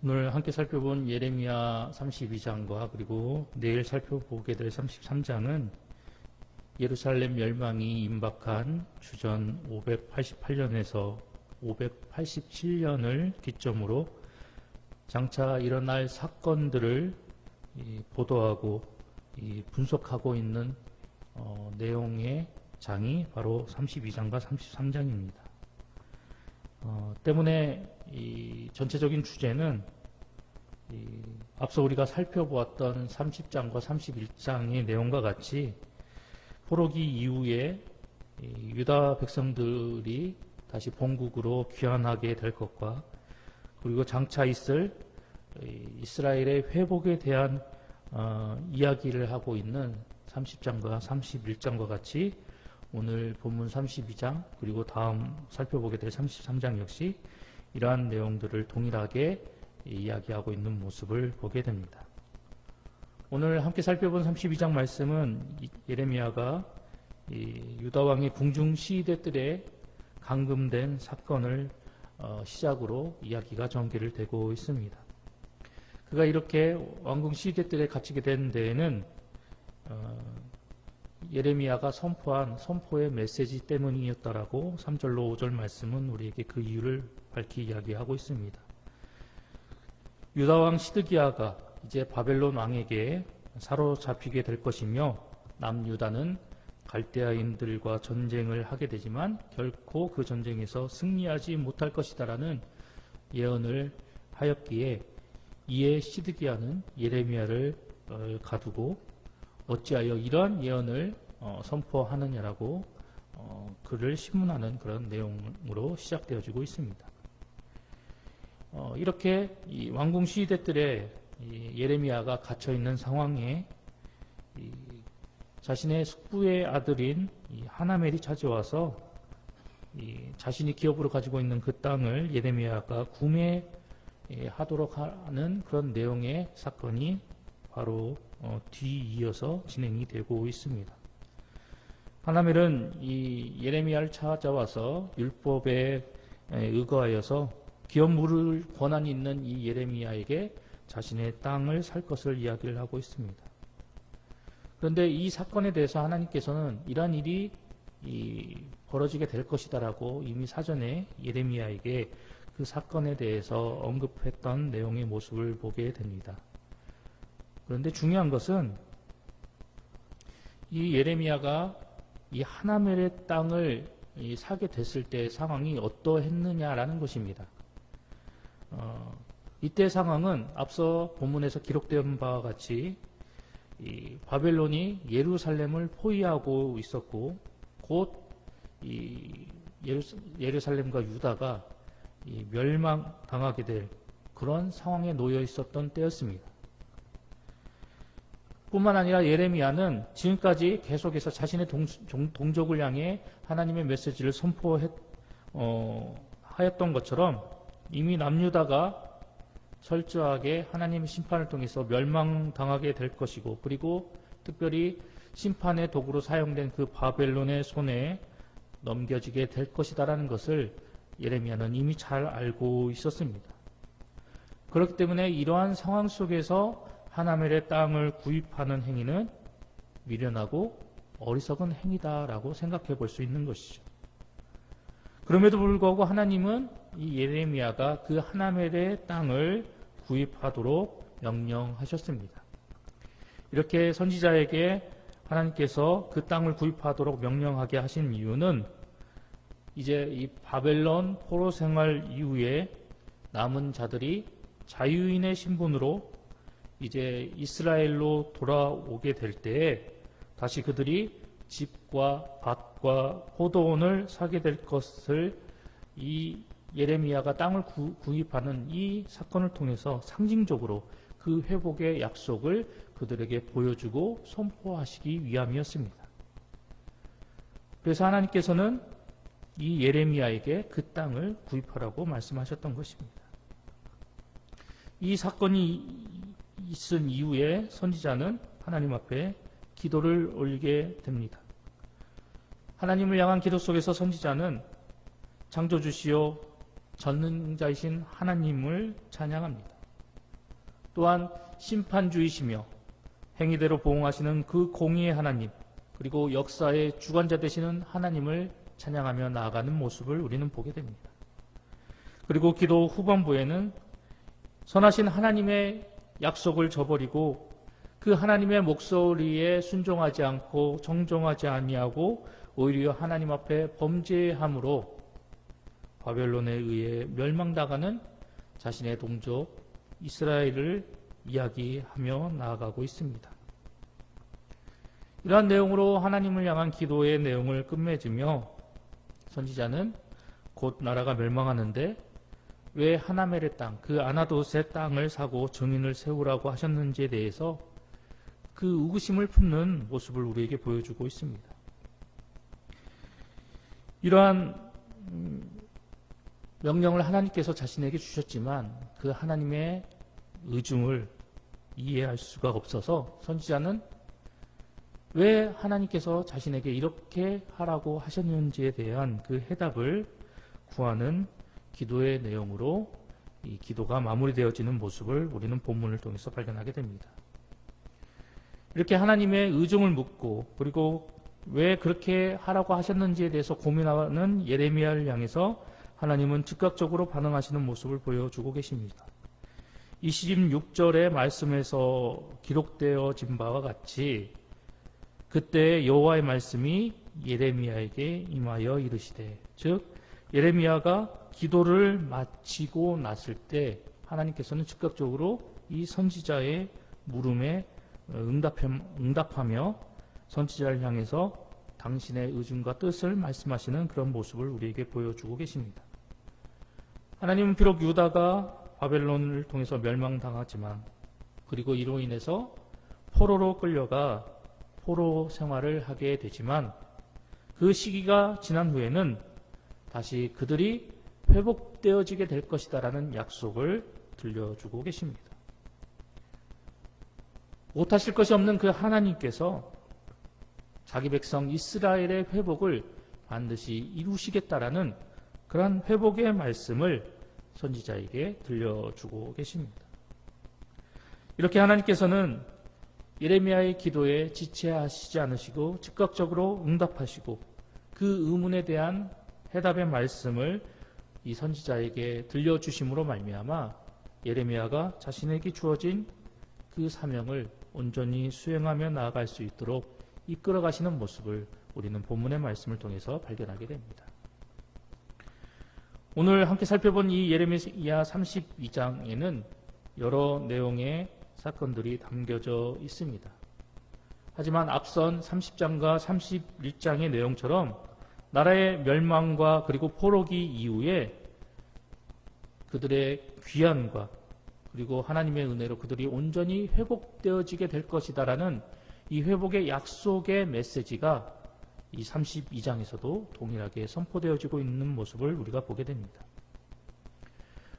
오늘 함께 살펴본 예레미야 32장과 그리고 내일 살펴보게 될 33장은 예루살렘 멸망이 임박한 주전 588년에서 587년을 기점으로 장차 일어날 사건들을 이 보도하고 이 분석하고 있는 어, 내용의 장이 바로 32장과 33장입니다. 어, 때문에 이 전체적인 주제는 이 앞서 우리가 살펴보았던 30장과 31장의 내용과 같이 포로기 이후에 이 유다 백성들이 다시 본국으로 귀환하게 될 것과 그리고 장차 있을 이 이스라엘의 회복에 대한 어, 이야기를 하고 있는 30장과 31장과 같이 오늘 본문 32장 그리고 다음 살펴보게 될 33장 역시 이러한 내용들을 동일하게 이야기하고 있는 모습을 보게 됩니다. 오늘 함께 살펴본 32장 말씀은 이- 예레미야가 이 유다 왕의 궁중 시대들의 감금된 사건을 어, 시작으로 이야기가 전개를 되고 있습니다. 그가 이렇게 왕궁 시대들에 갇히게 된 데에는 어, 예레미야가 선포한 선포의 메시지 때문이었다라고 3절로 5절 말씀은 우리에게 그 이유를 밝히 이야기하고 있습니다. 유다 왕 시드기야가 이제 바벨론 왕에게 사로잡히게 될 것이며 남유다는 갈대아인들과 전쟁을 하게 되지만 결코 그 전쟁에서 승리하지 못할 것이다라는 예언을 하였기에 이에 시드기야는 예레미야를 어, 가두고 어찌하여 이러한 예언을 어, 선포하느냐라고 어, 글을 신문하는 그런 내용으로 시작되어지고 있습니다. 어, 이렇게 이 왕궁 시대들의 이 예레미야가 갇혀 있는 상황에 이 자신의 숙부의 아들인 이 하나멜이 찾아와서 이 자신이 기업으로 가지고 있는 그 땅을 예레미야가 구매하도록 하는 그런 내용의 사건이 바로 어, 뒤이어서 진행이 되고 있습니다. 하나멜은 이 예레미야를 찾아와서 율법에 에, 의거하여서 기업 물을 권한이 있는 이 예레미야에게 자신의 땅을 살 것을 이야기를 하고 있습니다. 그런데 이 사건에 대해서 하나님께서는 이러한 일이 이 벌어지게 될 것이다라고 이미 사전에 예레미야에게 그 사건에 대해서 언급했던 내용의 모습을 보게 됩니다. 그런데 중요한 것은 이 예레미야가 이 하나멜의 땅을 이 사게 됐을 때 상황이 어떠했느냐라는 것입니다. 어, 이때 상황은 앞서 본문에서 기록된 바와 같이 이 바벨론이 예루살렘을 포위하고 있었고 곧이 예루살렘과 유다가 이 멸망당하게 될 그런 상황에 놓여 있었던 때였습니다. 뿐만 아니라 예레미야는 지금까지 계속해서 자신의 동, 족을 향해 하나님의 메시지를 선포했 어, 하였던 것처럼 이미 남유다가 철저하게 하나님의 심판을 통해서 멸망당하게 될 것이고 그리고 특별히 심판의 도구로 사용된 그 바벨론의 손에 넘겨지게 될 것이다라는 것을 예레미야는 이미 잘 알고 있었습니다. 그렇기 때문에 이러한 상황 속에서 하나멜의 땅을 구입하는 행위는 미련하고 어리석은 행위다라고 생각해 볼 수 있는 것이죠. 그럼에도 불구하고 하나님은 이 예레미야가 그 하나멜의 땅을 구입하도록 명령하셨습니다. 이렇게 선지자에게 하나님께서 그 땅을 구입하도록 명령하게 하신 이유는 이제 이 바벨론 포로 생활 이후에 남은 자들이 자유인의 신분으로 이제 이스라엘로 돌아오게 될 때에 다시 그들이 집과 밭과 포도원을 사게 될 것을 이 예레미야가 땅을 구, 구입하는 이 사건을 통해서 상징적으로 그 회복의 약속을 그들에게 보여주고 선포하시기 위함이었습니다. 그래서 하나님께서는 이 예레미야에게 그 땅을 구입하라고 말씀하셨던 것입니다. 이 사건이 있은 이후에 선지자는 하나님 앞에 기도를 올리게 됩니다. 하나님을 향한 기도 속에서 선지자는 창조주시오 전능자이신 하나님을 찬양합니다. 또한 심판주이시며 행위대로 보응하시는 그 공의의 하나님 그리고 역사의 주관자 되시는 하나님을 찬양하며 나아가는 모습을 우리는 보게 됩니다. 그리고 기도 후반부에는 선하신 하나님의 약속을 저버리고 그 하나님의 목소리에 순종하지 않고 정종하지 아니하고 오히려 하나님 앞에 범죄함으로 바벨론에 의해 멸망당하는 자신의 동족 이스라엘을 이야기하며 나아가고 있습니다. 이러한 내용으로 하나님을 향한 기도의 내용을 끝맺으며 선지자는 곧 나라가 멸망하는데 왜 하나멜의 땅, 그 아나도스의 땅을 사고 증인을 세우라고 하셨는지에 대해서 그 의구심을 품는 모습을 우리에게 보여주고 있습니다. 이러한 음, 명령을 하나님께서 자신에게 주셨지만 그 하나님의 의중을 이해할 수가 없어서 선지자는 왜 하나님께서 자신에게 이렇게 하라고 하셨는지에 대한 그 해답을 구하는 기도의 내용으로 이 기도가 마무리되어지는 모습을 우리는 본문을 통해서 발견하게 됩니다. 이렇게 하나님의 의중을 묻고 그리고 왜 그렇게 하라고 하셨는지에 대해서 고민하는 예레미야를 향해서 하나님은 즉각적으로 반응하시는 모습을 보여주고 계십니다. 26절의 말씀에서 기록되어진 바와 같이 그때 여호와의 말씀이 예레미야에게 임하여 이르시되 즉 예레미야가 기도를 마치고 났을 때 하나님께서는 즉각적으로 이 선지자의 물음에 응답하며 선지자를 향해서 당신의 의중과 뜻을 말씀하시는 그런 모습을 우리에게 보여주고 계십니다. 하나님은 비록 유다가 바벨론을 통해서 멸망당하지만 그리고 이로 인해서 포로로 끌려가 포로 생활을 하게 되지만 그 시기가 지난 후에는 다시 그들이 회복되어지게 될 것이다라는 약속을 들려주고 계십니다. 못하실 것이 없는 그 하나님께서 자기 백성 이스라엘의 회복을 반드시 이루시겠다라는 그러한 회복의 말씀을 선지자에게 들려주고 계십니다. 이렇게 하나님께서는 예레미야의 기도에 지체하시지 않으시고 즉각적으로 응답하시고 그 의문에 대한 해답의 말씀을 이 선지자에게 들려주심으로 말미암아 예레미야가 자신에게 주어진 그 사명을 온전히 수행하며 나아갈 수 있도록 이끌어 가시는 모습을 우리는 본문의 말씀을 통해서 발견하게 됩니다. 오늘 함께 살펴본 이 예레미야 32장에는 여러 내용의 사건들이 담겨져 있습니다. 하지만 앞선 30장과 31장의 내용처럼 나라의 멸망과 그리고 포로기 이후에 그들의 귀환과 그리고 하나님의 은혜로 그들이 온전히 회복되어지게 될 것이다라는 이 회복의 약속의 메시지가 이 32장에서도 동일하게 선포되어지고 있는 모습을 우리가 보게 됩니다.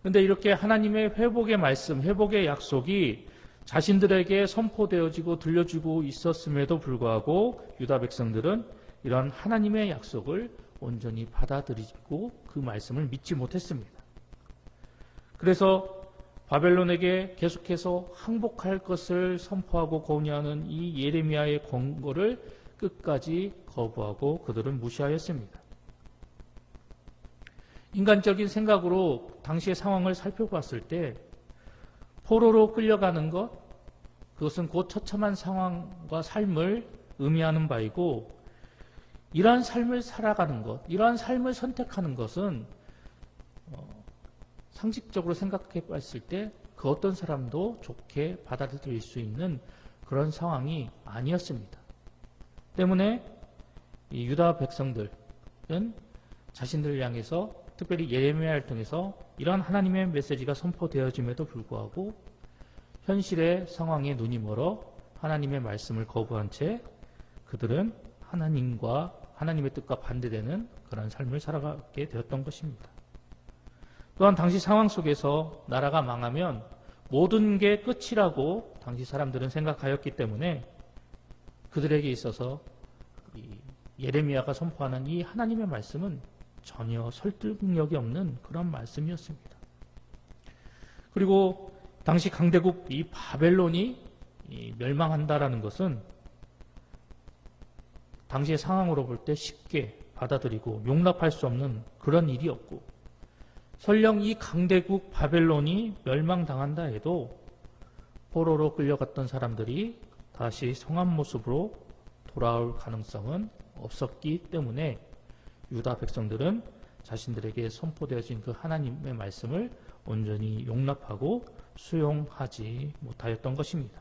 그런데 이렇게 하나님의 회복의 말씀, 회복의 약속이 자신들에게 선포되어지고 들려주고 있었음에도 불구하고 유다 백성들은 이러한 하나님의 약속을 온전히 받아들이고 그 말씀을 믿지 못했습니다. 그래서 바벨론에게 계속해서 항복할 것을 선포하고 권유하는 이 예레미야의 권고를 끝까지 거부하고 그들은 무시하였습니다. 인간적인 생각으로 당시의 상황을 살펴봤을 때 포로로 끌려가는 것 그것은 곧 처참한 상황과 삶을 의미하는 바이고 이러한 삶을 살아가는 것, 이러한 삶을 선택하는 것은 어, 상식적으로 생각해 봤을 때 그 어떤 사람도 좋게 받아들일 수 있는 그런 상황이 아니었습니다. 때문에 이 유다 백성들은 자신들을 향해서 특별히 예레미야를 통해서 이러한 하나님의 메시지가 선포되어짐에도 불구하고 현실의 상황에 눈이 멀어 하나님의 말씀을 거부한 채 그들은 하나님과 하나님의 뜻과 반대되는 그런 삶을 살아가게 되었던 것입니다. 또한 당시 상황 속에서 나라가 망하면 모든 게 끝이라고 당시 사람들은 생각하였기 때문에 그들에게 있어서 예레미야가 선포하는 이 하나님의 말씀은 전혀 설득력이 없는 그런 말씀이었습니다. 그리고 당시 강대국 이 바벨론이 이 멸망한다라는 것은 당시의 상황으로 볼 때 쉽게 받아들이고 용납할 수 없는 그런 일이었고 설령 이 강대국 바벨론이 멸망당한다 해도 포로로 끌려갔던 사람들이 다시 성한 모습으로 돌아올 가능성은 없었기 때문에 유다 백성들은 자신들에게 선포되어진 그 하나님의 말씀을 온전히 용납하고 수용하지 못하였던 것입니다.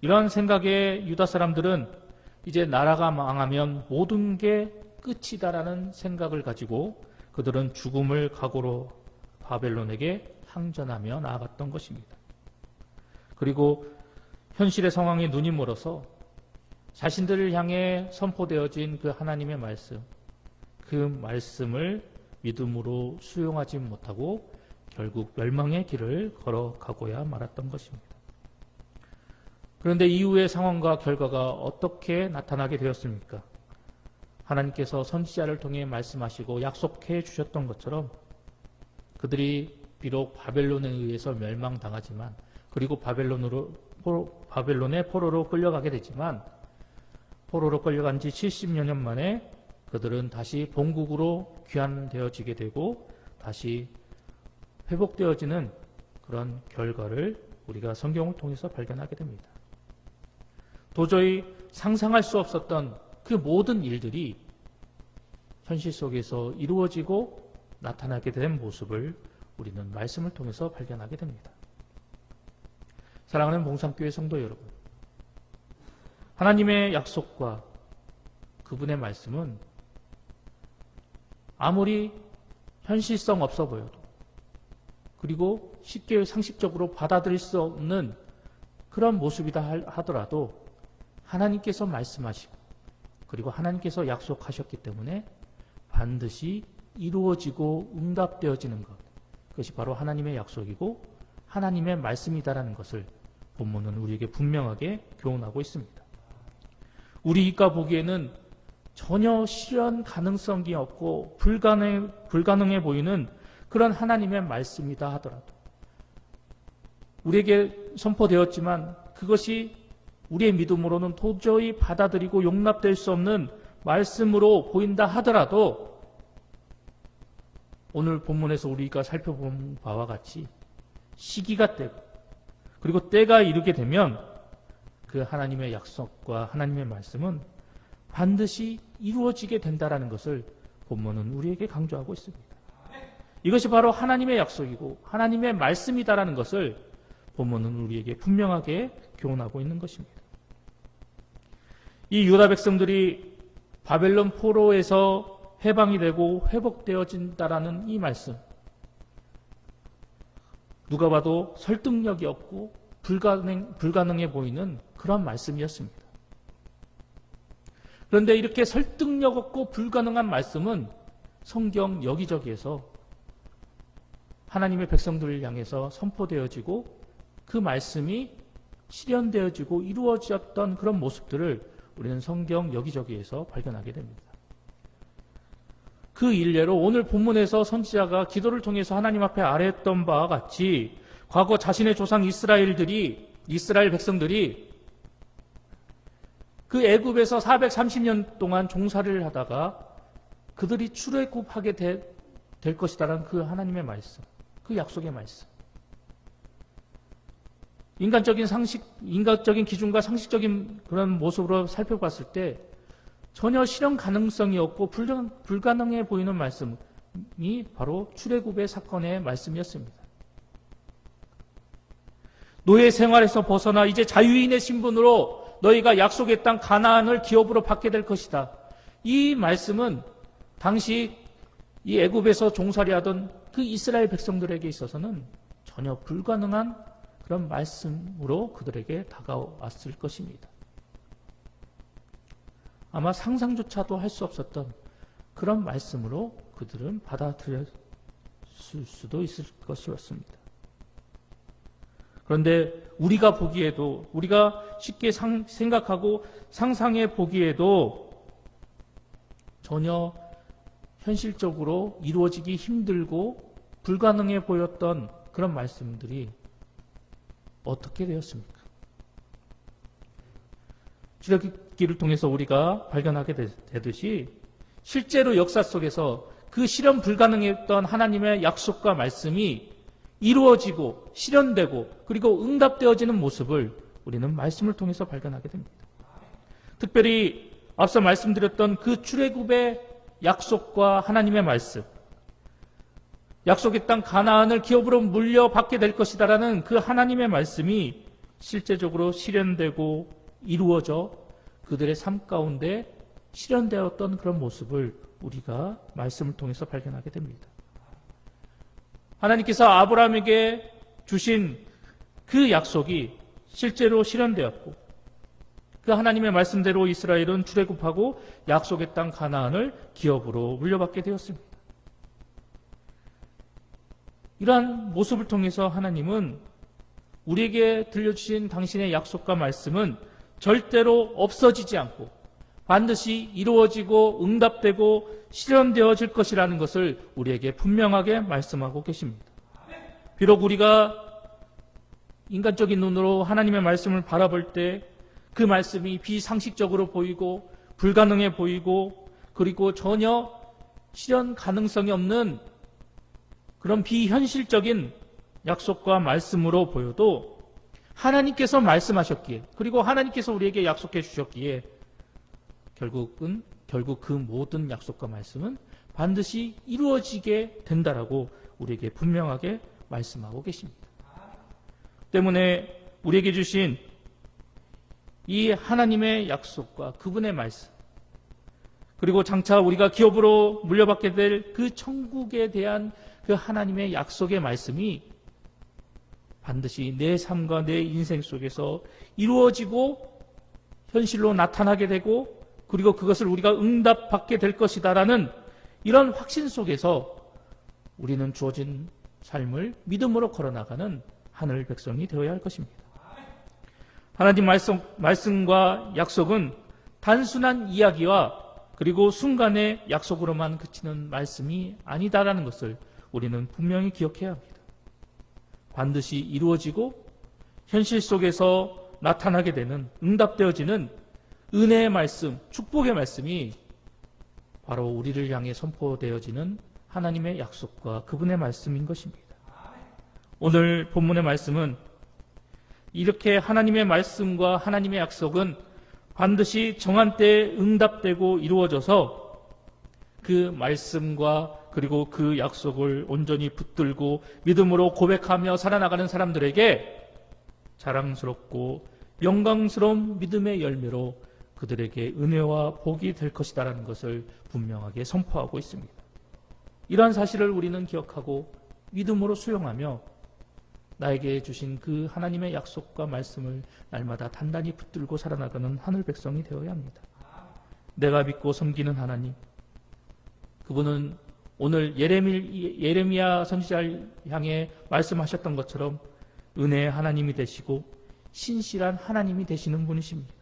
이러한 생각에 유다 사람들은 이제 나라가 망하면 모든 게 끝이다라는 생각을 가지고 그들은 죽음을 각오로 바벨론에게 항전하며 나아갔던 것입니다. 그리고 현실의 상황에 눈이 멀어서 자신들을 향해 선포되어진 그 하나님의 말씀, 그 말씀을 믿음으로 수용하지 못하고 결국 멸망의 길을 걸어가고야 말았던 것입니다. 그런데 이후의 상황과 결과가 어떻게 나타나게 되었습니까? 하나님께서 선지자를 통해 말씀하시고 약속해 주셨던 것처럼 그들이 비록 바벨론에 의해서 멸망당하지만 그리고 바벨론으로 포로, 바벨론의 포로로 끌려가게 되지만 포로로 끌려간 지 70여 년 만에 그들은 다시 본국으로 귀환되어지게 되고 다시 회복되어지는 그런 결과를 우리가 성경을 통해서 발견하게 됩니다. 도저히 상상할 수 없었던 그 모든 일들이 현실 속에서 이루어지고 나타나게 된 모습을 우리는 말씀을 통해서 발견하게 됩니다. 사랑하는 봉산교회 성도 여러분, 하나님의 약속과 그분의 말씀은 아무리 현실성 없어 보여도 그리고 쉽게 상식적으로 받아들일 수 없는 그런 모습이다 하더라도 하나님께서 말씀하시고 그리고 하나님께서 약속하셨기 때문에 반드시 이루어지고 응답되어지는 것. 그것이 바로 하나님의 약속이고 하나님의 말씀이다라는 것을 본문은 우리에게 분명하게 교훈하고 있습니다. 우리가 보기에는 전혀 실현 가능성이 없고 불가능, 불가능해 보이는 그런 하나님의 말씀이다 하더라도 우리에게 선포되었지만 그것이 우리의 믿음으로는 도저히 받아들이고 용납될 수 없는 말씀으로 보인다 하더라도 오늘 본문에서 우리가 살펴본 바와 같이 시기가 되고 그리고 때가 이르게 되면 그 하나님의 약속과 하나님의 말씀은 반드시 이루어지게 된다라는 것을 본문은 우리에게 강조하고 있습니다. 이것이 바로 하나님의 약속이고 하나님의 말씀이다라는 것을 본문은 우리에게 분명하게 교훈하고 있는 것입니다. 이 유다 백성들이 바벨론 포로에서 해방이 되고 회복되어진다라는 이 말씀. 누가 봐도 설득력이 없고 불가능, 불가능해 보이는 그런 말씀이었습니다. 그런데 이렇게 설득력 없고 불가능한 말씀은 성경 여기저기에서 하나님의 백성들을 향해서 선포되어지고 그 말씀이 실현되어지고 이루어졌던 그런 모습들을 우리는 성경 여기저기에서 발견하게 됩니다. 그 일례로 오늘 본문에서 선지자가 기도를 통해서 하나님 앞에 아뢰었던 바와 같이 과거 자신의 조상 이스라엘들이 이스라엘 백성들이 그 애굽에서 430년 동안 종살이를 하다가 그들이 출애굽하게 되, 될 것이다라는 그 하나님의 말씀, 그 약속의 말씀. 인간적인 상식, 인간적인 기준과 상식적인 그런 모습으로 살펴봤을 때 전혀 실현 가능성이 없고 불가능해 보이는 말씀이 바로 출애굽의 사건의 말씀이었습니다. 노예 생활에서 벗어나 이제 자유인의 신분으로 너희가 약속의 땅 가나안을 기업으로 받게 될 것이다. 이 말씀은 당시 이 애굽에서 종살이하던 그 이스라엘 백성들에게 있어서는 전혀 불가능한 그런 말씀으로 그들에게 다가왔을 것입니다. 아마 상상조차도 할 수 없었던 그런 말씀으로 그들은 받아들였을 수도 있을 것이었습니다. 그런데 우리가 보기에도 우리가 쉽게 상, 생각하고 상상해 보기에도 전혀 현실적으로 이루어지기 힘들고 불가능해 보였던 그런 말씀들이 어떻게 되었습니까? 출애굽기를 통해서 우리가 발견하게 되듯이 실제로 역사 속에서 그 실현 불가능했던 하나님의 약속과 말씀이 이루어지고 실현되고 그리고 응답되어지는 모습을 우리는 말씀을 통해서 발견하게 됩니다. 특별히 앞서 말씀드렸던 그 출애굽의 약속과 하나님의 말씀, 약속의 땅 가나안을 기업으로 물려받게 될 것이다라는 그 하나님의 말씀이 실제적으로 실현되고 이루어져 그들의 삶 가운데 실현되었던 그런 모습을 우리가 말씀을 통해서 발견하게 됩니다. 하나님께서 아브라함에게 주신 그 약속이 실제로 실현되었고 그 하나님의 말씀대로 이스라엘은 출애굽하고 약속의 땅 가나안을 기업으로 물려받게 되었습니다. 이러한 모습을 통해서 하나님은 우리에게 들려주신 당신의 약속과 말씀은 절대로 없어지지 않고 반드시 이루어지고 응답되고 실현되어질 것이라는 것을 우리에게 분명하게 말씀하고 계십니다. 비록 우리가 인간적인 눈으로 하나님의 말씀을 바라볼 때 그 말씀이 비상식적으로 보이고 불가능해 보이고 그리고 전혀 실현 가능성이 없는 그런 비현실적인 약속과 말씀으로 보여도 하나님께서 말씀하셨기에 그리고 하나님께서 우리에게 약속해 주셨기에 결국은 결국 그 모든 약속과 말씀은 반드시 이루어지게 된다라고 우리에게 분명하게 말씀하고 계십니다. 때문에 우리에게 주신 이 하나님의 약속과 그분의 말씀 그리고 장차 우리가 기업으로 물려받게 될 그 천국에 대한 그 하나님의 약속의 말씀이 반드시 내 삶과 내 인생 속에서 이루어지고 현실로 나타나게 되고 그리고 그것을 우리가 응답받게 될 것이다라는 이런 확신 속에서 우리는 주어진 삶을 믿음으로 걸어나가는 하늘 백성이 되어야 할 것입니다. 하나님 말씀, 말씀과 약속은 단순한 이야기와 그리고 순간의 약속으로만 그치는 말씀이 아니다라는 것을 우리는 분명히 기억해야 합니다. 반드시 이루어지고 현실 속에서 나타나게 되는 응답되어지는 은혜의 말씀, 축복의 말씀이 바로 우리를 향해 선포되어지는 하나님의 약속과 그분의 말씀인 것입니다. 오늘 본문의 말씀은 이렇게 하나님의 말씀과 하나님의 약속은 반드시 정한 때에 응답되고 이루어져서 그 말씀과 그리고 그 약속을 온전히 붙들고 믿음으로 고백하며 살아나가는 사람들에게 자랑스럽고 영광스러운 믿음의 열매로 그들에게 은혜와 복이 될 것이다라는 것을 분명하게 선포하고 있습니다. 이러한 사실을 우리는 기억하고 믿음으로 수용하며 나에게 주신 그 하나님의 약속과 말씀을 날마다 단단히 붙들고 살아나가는 하늘 백성이 되어야 합니다. 내가 믿고 섬기는 하나님, 그분은 오늘 예레미, 예레미야 선지자를 향해 말씀하셨던 것처럼 은혜의 하나님이 되시고 신실한 하나님이 되시는 분이십니다.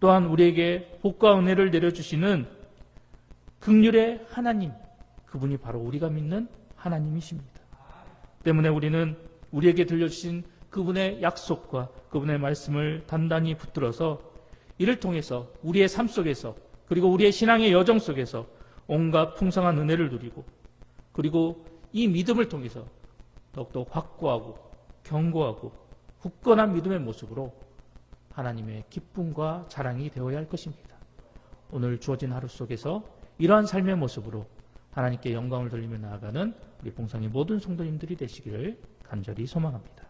또한 우리에게 복과 은혜를 내려주시는 극률의 하나님, 그분이 바로 우리가 믿는 하나님이십니다. 때문에 우리는 우리에게 들려주신 그분의 약속과 그분의 말씀을 단단히 붙들어서 이를 통해서 우리의 삶 속에서 그리고 우리의 신앙의 여정 속에서 온갖 풍성한 은혜를 누리고 그리고 이 믿음을 통해서 더욱더 확고하고 견고하고 굳건한 믿음의 모습으로 하나님의 기쁨과 자랑이 되어야 할 것입니다. 오늘 주어진 하루 속에서 이러한 삶의 모습으로 하나님께 영광을 돌리며 나아가는 우리 봉상의 모든 성도님들이 되시기를 간절히 소망합니다.